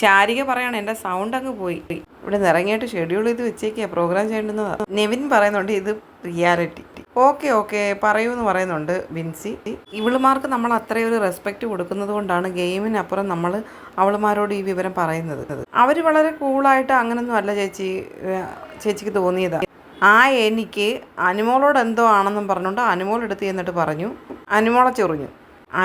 ശാരിക പറയാണ് എന്റെ സൗണ്ട് അങ്ങ് പോയി. ഇവിടെ നിറങ്ങിയിട്ട് ഷെഡ്യൂൾ ചെയ്ത് വെച്ചേക്കാ പ്രോഗ്രാം ചെയ്യേണ്ടുന്നതാ. നെവിൻ പറയുന്നുണ്ട് ഇത് റിയാലിറ്റി ഓക്കെ ഓക്കെ പറയൂ എന്ന് പറയുന്നുണ്ട് വിൻസി. ഇവളുമാർക്ക് നമ്മൾ അത്രയും ഒരു റെസ്പെക്റ്റ് കൊടുക്കുന്നത് കൊണ്ടാണ് ഗെയിമിനപ്പുറം നമ്മൾ അവളുമാരോട് ഈ വിവരം പറയുന്നത്. അവർ വളരെ കൂളായിട്ട് അങ്ങനൊന്നും അല്ല ചേച്ചി ചേച്ചിക്ക് തോന്നിയതാ. ആ എനിക്ക് അനുമോളോട് എന്തോ ആണെന്നും പറഞ്ഞുകൊണ്ട് അനുമോൾ എടുത്ത് ചെന്നിട്ട് പറഞ്ഞു. അനുമോളെ ചൊറിഞ്ഞു.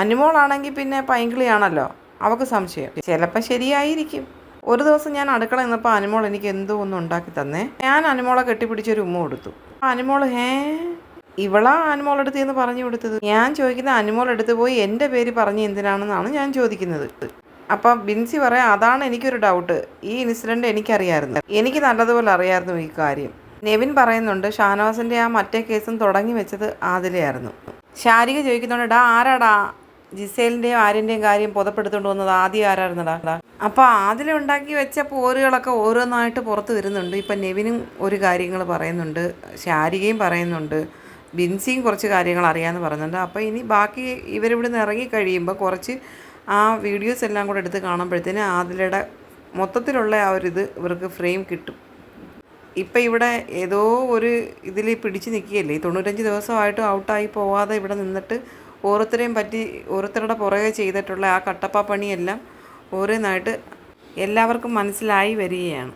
അനുമോളാണെങ്കിൽ പിന്നെ പൈങ്കിളിയാണല്ലോ. അവൾക്ക് സംശയം. ചിലപ്പോൾ ശരിയായിരിക്കും. ഒരു ദിവസം ഞാൻ അടുക്കള നിന്നപ്പോൾ അനുമോൾ എനിക്ക് എന്തോ ഒന്ന് ഉണ്ടാക്കി തന്നേ. ഞാൻ അനുമോളെ കെട്ടിപ്പിടിച്ചൊരു ഉമ്മ കൊടുത്തു. അനുമോൾ ഹേ ഇവളാ അനുമോൾ എടുത്ത് എന്ന് പറഞ്ഞു കൊടുത്തത്? ഞാൻ ചോദിക്കുന്ന അനുമോൾ എടുത്ത് പോയി എന്റെ പേര് പറഞ്ഞ് എന്തിനാണെന്നാണ് ഞാൻ ചോദിക്കുന്നത്. അപ്പം ബിൻസി പറയാം അതാണ് എനിക്കൊരു ഡൗട്ട് ഈ ഇൻസിഡന്റ് എനിക്കറിയായിരുന്നു. എനിക്ക് നല്ലതുപോലെ അറിയായിരുന്നു ഈ കാര്യം. നെവിൻ പറയുന്നുണ്ട് ഷാനവാസിന്റെ ആ മറ്റേ കേസും തുടങ്ങി വെച്ചത് ആദിലയായിരുന്നു ശാരിക ചോദിക്കുന്നുണ്ട് ഡാ ആരാടാ? ജിസേലിന്റെയും ആര്യന്റെയും കാര്യം പുതപ്പെടുത്തുകൊണ്ട് വന്നത് ആദ്യം ആരായിരുന്നടാ? അപ്പോൾ ആദില ഉണ്ടാക്കി വെച്ച പോരുകളൊക്കെ ഓരോന്നായിട്ട് പുറത്ത് വരുന്നുണ്ട്. ഇപ്പം നെവിനും ഒരു കാര്യങ്ങൾ പറയുന്നുണ്ട് ശാരികയും പറയുന്നുണ്ട് ബിൻസിയും കുറച്ച് കാര്യങ്ങൾ അറിയാമെന്ന് പറയുന്നുണ്ട്. അപ്പോൾ ഇനി ബാക്കി ഇവരിവിടെ നിന്ന് ഇറങ്ങി കഴിയുമ്പോൾ കുറച്ച് ആ വീഡിയോസ് എല്ലാം കൂടെ എടുത്ത് കാണുമ്പോഴത്തേന് ആദിലയുടെ മൊത്തത്തിലുള്ള ആ ഒരു ഇത് ഇവർക്ക് ഫ്രെയിം കിട്ടും. ഇപ്പം ഇവിടെ ഏതോ ഒരു ഇതിൽ പിടിച്ച് നിൽക്കുകയല്ലേ? തൊണ്ണൂറ്റഞ്ച് ദിവസമായിട്ടും ഔട്ടായി പോവാതെ ഇവിടെ നിന്നിട്ട് ഓരോരുത്തരെയും പറ്റി ഓരോരുത്തരുടെ പുറകെ ചെയ്തിട്ടുള്ള ആ കട്ടപ്പ പണിയെല്ലാം ഓരോന്നായിട്ട് എല്ലാവർക്കും മനസ്സിലായി വരികയാണ്.